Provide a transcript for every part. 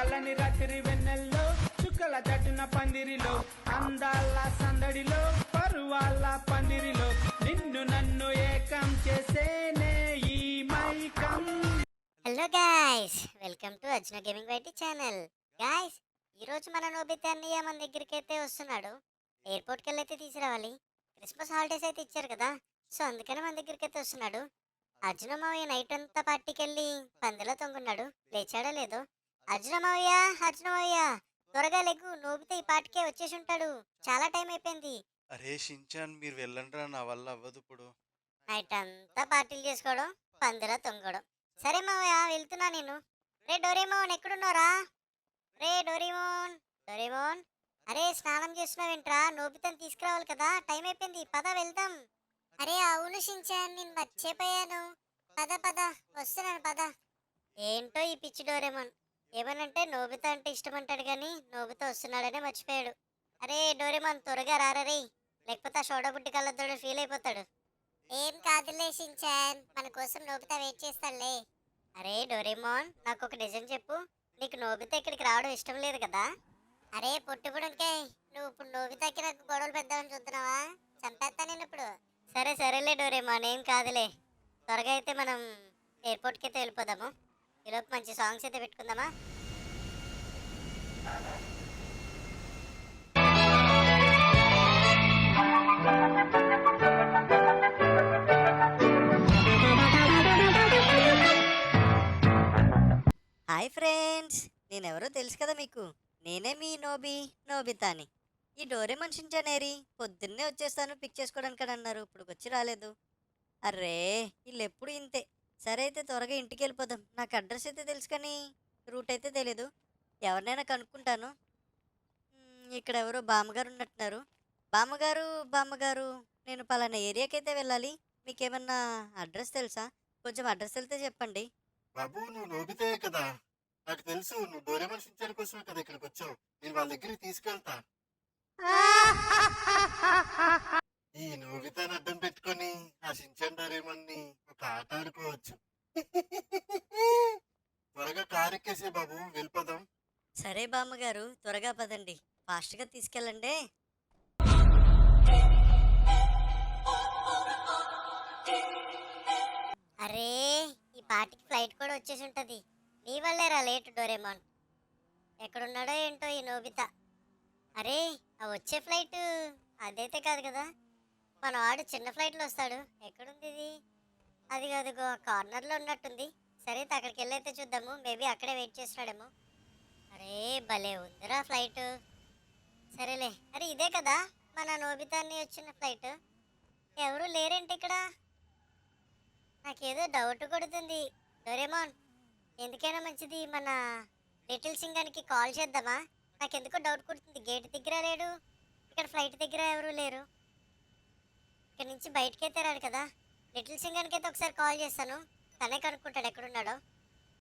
చల్లని రాత్రి వెన్నెల్లో చుక్కల తట్టున పందిరిలో అందాల సందడిలో పరువాల పందిరిలో నిన్ను నన్ను ఏకం చేసేనే ఈ మైకం. Hello guys welcome to Arjuna gaming YT channel guys ఈ రోజు మన నోబితా అన్నయ్య మన దగ్గరికి అయితే వస్తున్నాడు. ఎయిర్పోర్ట్కి వెళ్ళి అయితే తీసుకురావాలి. క్రిస్మస్ హాలిడేస్ అయితే ఇచ్చారు కదా. సో అందుకని మన దగ్గరికి అయితే వస్తున్నాడు. అర్జున మావయ్య నైట్ అంతా పార్టీకి వెళ్ళి పందిలో తొంగున్నాడు. లేచాడో లేదో. అర్జున మావయ్య అర్జున మావయ్య త్వరగా లెగ్గు నోబితా ఈ పాటికే వచ్చేసి ఉంటాడు చాలా టైం అయిపోయింది అరే షించాన్ మీరు వెళ్ళండిరా నా వల్ల అవ్వదు ఇప్పుడు. నైట్ అంతా పార్టీలు చేసుకోవడం పందిలో తొంగడం. సరే మావయ్య వెళ్తున్నా నేను. రే డోరేమోన్ ఎక్కడున్నారా రే డోరేమోన్ డోరేమోన్. అరే స్నానం చేస్తున్నావేంట్రా? నోబితని తీసుకురావాలి కదా టైం అయిపోయింది పద వెళ్దాం. అరే అవును షించాన్ నేను మర్చిపోయాను. పద పద వస్తున్నాను పద. ఏంటో ఈ పిచ్చి డోరేమోన్. ఏమనంటే నోబితా అంటే ఇష్టం అంటాడు కానీ నోబితా వస్తున్నాడనే మర్చిపోయాడు. అరే డోరేమోన్ త్వరగా రారా లేకపోతే ఆ షోడబుడ్డి కళ్ళతోడు ఫీల్ అయిపోతాడు. ఏం కాదులే షించాన్ మన కోసం నోబితా వెయిట్ చేస్తాడులే. అరే డోరేమోన్ నాకు ఒక నిజం చెప్పు. నీకు నోబితా ఇక్కడికి రావడం ఇష్టం లేదు కదా? అరే పొట్టుపుడుకే నువ్వు ఇప్పుడు నోబితాకి నాకు గొడవలు పెద్దామని చూస్తున్నావా? చంపేస్తా నేను ఇప్పుడు. సరే సరేలే డోరేమోన్ ఏం కాదులే. త్వరగా అయితే మనం ఎయిర్పోర్ట్కి అయితే వెళ్ళిపోదాము. ఈలోపు మంచి సాంగ్స్ అయితే పెట్టుకుందామా? హాయ్ ఫ్రెండ్స్ నేనెవరో తెలుసు కదా మీకు. నేనే మీ నోబి నోబితాని. ఈ డోరే మనిషించానేరి పొద్దున్నే వచ్చేస్తాను పిక్ చేసుకోవడానికి అన్నారు. ఇప్పుడు వచ్చి రాలేదు. అర్రే వీళ్ళు ఎప్పుడు ఇంతే. సరే అయితే త్వరగా ఇంటికి వెళ్ళిపోదాం నాకు అడ్రస్ అయితే తెలుసు కానీ రూట్ అయితే తెలీదు. ఎవరినైనా కనుక్కుంటాను. ఇక్కడ ఎవరో బామ్మగారు ఉన్నట్టున్నారు. బామ్మగారు బామ్మగారు నేను పలానా ఏరియాకి అయితే వెళ్ళాలి. మీకేమన్నా అడ్రస్ తెలుసా? కొంచెం అడ్రస్ వెళ్తే చెప్పండి. బాబు నువ్వు నోబితే కదా? నాకు తెలుసు నువ్వు డోరేమన్ షించాన్ కోసమే కదా ఇక్కడికి వచ్చావు. నేను వాళ్ళ దగ్గరికి తీసుకెళ్తా ఈ నోబితాని అడ్డం పెట్టుకొని ఆ షించాన్ డోరేమన్ని ఒక ఆట ఆడుకోవచ్చు ఎక్కేసే బాబు వెళ్ళిపోదాం. సరే బామ్మగారు త్వరగా పదండి. ఫాస్ట్గా తీసుకెళ్ళండి. అరే ఈ పాటికి ఫ్లైట్ కూడా వచ్చేసి ఉంటది. నీ వల్లేరా లేట్ డోరేమాన్. ఎక్కడున్నాడో ఏంటో ఈ నోబిత. అరే ఆ వచ్చే ఫ్లైట్ అదైతే కాదు కదా. మన వాడు చిన్న ఫ్లైట్లో వస్తాడు. ఎక్కడుంది ఇది? అది కాదు కార్నర్లో ఉన్నట్టుంది. సరే అయితే అక్కడికి వెళ్ళైతే చూద్దాము. మేబీ అక్కడే వెయిట్ చేస్తున్నాడేమో. అరే భలే ఉందిరా ఫ్లైట్. సరేలే. అరే ఇదే కదా మన నోబితాన్ని వచ్చిన ఫ్లైట్. ఎవరు లేరేంటి ఇక్కడ? నాకేదో డౌట్ కొడుతుంది. డోరేమోన్ ఎందుకైనా మంచిది మన లిటిల్ సింగానికి కాల్ చేద్దామా? నాకెందుకో డౌట్ కొడుతుంది. గేట్ దగ్గర లేడు. ఇక్కడ ఫ్లైట్ దగ్గర ఎవరు లేరు. ఇక్కడ నుంచి బయటకైతే రాడు కదా. లిటిల్ సింగానికి అయితే ఒకసారి కాల్ చేస్తాను. తనే కనుక్కుంటాడు ఎక్కడున్నాడో.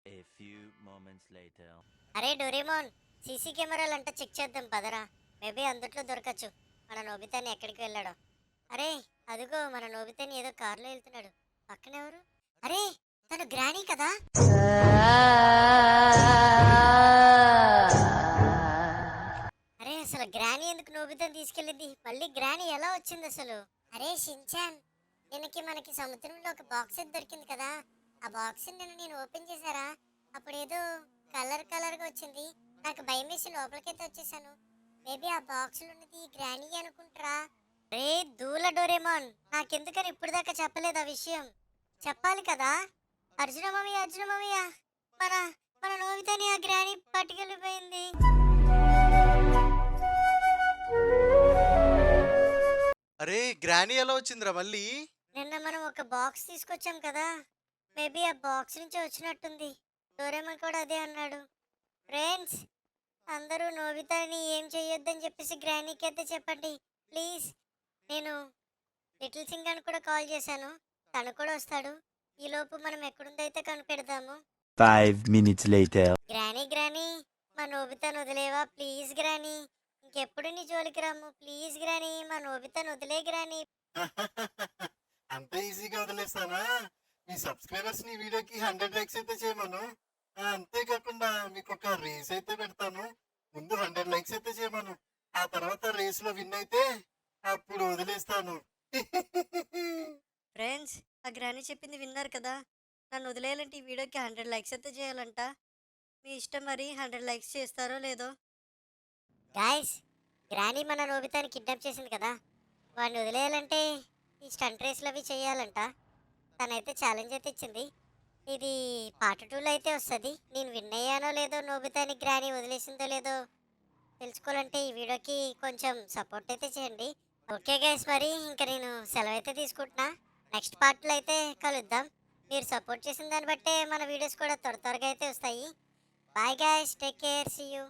A few moments later. అరే డోరేమోన్ సీసీ కెమెరాలు అంతా చెక్ చేద్దాం పదరా. మేబీ అందుట్లో దొరకచ్చు. మన నోబితాని ఎక్కడికి వెళ్ళాడో. అరే అదిగో మన నోబితాని ఏదో కారులో వెళ్తున్నాడు. పక్కన ఎవరు? అరే తను గ్రానీ కదా? అరే అసలు గ్రానీ ఎందుకు నోబితాని తీసుకెళ్ళింది? మళ్ళీ గ్రానీ ఎలా వచ్చింది అసలు? అరే షించాన్ దీనికి మనకి సముద్రంలో ఒక బాక్స్ దొరికింది కదా. ఆ బాక్స్ నిన్న నేను ఓపెన్ చేశారా? అప్పుడు ఏదో కలర్ కలర్గా వచ్చింది. నాకు భయం వేసి లోపలికైతే వచ్చేసాను. మేబీ ఆ బాక్స్లో ఉన్నది గ్రానీ అనుకుంటారా? రే దూల డోరేమాన్. నాకెందుకని ఇప్పుడు దాకా చెప్పలేదు ఆ విషయం? చెప్పాలి కదా? అర్జున మమ్మయ్య అర్జున మన మన నోవితని ఆ గ్రానీ పట్టుకెళ్ళిపోయింది. అరే గ్రానీ ఎలా వచ్చిందిరా మళ్ళీ? నిన్న మనం ఒక బాక్స్ తీసుకొచ్చాం కదా. మేబీ ఆ బాక్స్ నుంచి వచ్చినట్టుంది. డోరేమన్ కూడా అదే అన్నాడు. ఫ్రెండ్స్ అందరూ నోబితాని ఏం చెయ్యొద్దని చెప్పేసి గ్రానీకి అయితే చెప్పండి. ప్లీజ్ నేను లిటిల్ సింగ్ అని కూడా కాల్ చేశాను. తను కూడా వస్తాడు. ఈలోపు మనం ఎక్కడుందో అయితే కనిపెడదాము. Five minutes later. Granny granny మా నోబితాను వదిలేవా? Please granny. ఇంకెప్పుడు నీ జోలికి రాము? ప్లీజ్ గ్రానీ మా నోబితాను వదిలే గ్రానీ. అంత ఈజీగా వదిలేస్తానా? మీ సబ్స్క్రైబర్స్ని వీడియోకి హండ్రెడ్ లైక్స్ అయితే చేయమను. ఆ, అంతేకాకుండా మీకు ఒక రేస్ అయితే పెడతాను. ముందు హండ్రెడ్ లైక్స్ అయితే చేయమను. ఆ తర్వాత రేస్లో విన్ అయితే అప్పుడు వదిలేస్తాను. ఫ్రెండ్స్ ఆ గ్రాని చెప్పింది విన్నారు కదా? నన్ను వదిలేయాలంటే ఈ వీడియోకి హండ్రెడ్ లైక్స్ అయితే చేయాలంట. మీ ఇష్టం మరి హండ్రెడ్ లైక్స్ చేస్తారో లేదో? గాయస్ గ్రానీ మన నోబితాని కిడ్నాప్ చేసింది కదా? వాడిని వదిలేయాలంటే ఈ స్టంట్ రేస్లు అవి చేయాలంట. తనైతే ఛాలెంజ్ అయితే ఇచ్చింది. ఇది పార్ట్ టూలో అయితే వస్తుంది. నేను విన్ అయ్యానో లేదో నోబితాని గ్రాని వదిలేసిందో లేదో తెలుసుకోవాలంటే ఈ వీడియోకి కొంచెం సపోర్ట్ అయితే చేయండి. ఓకే గైస్ మరి ఇంకా నేను సెలవు అయితే తీసుకుంటున్నా. నెక్స్ట్ పార్ట్లో అయితే కలుద్దాం. మీరు సపోర్ట్ చేసిన దాన్ని బట్టే మన వీడియోస్ కూడా త్వర త్వరగా అయితే వస్తాయి. Bye guys take care see you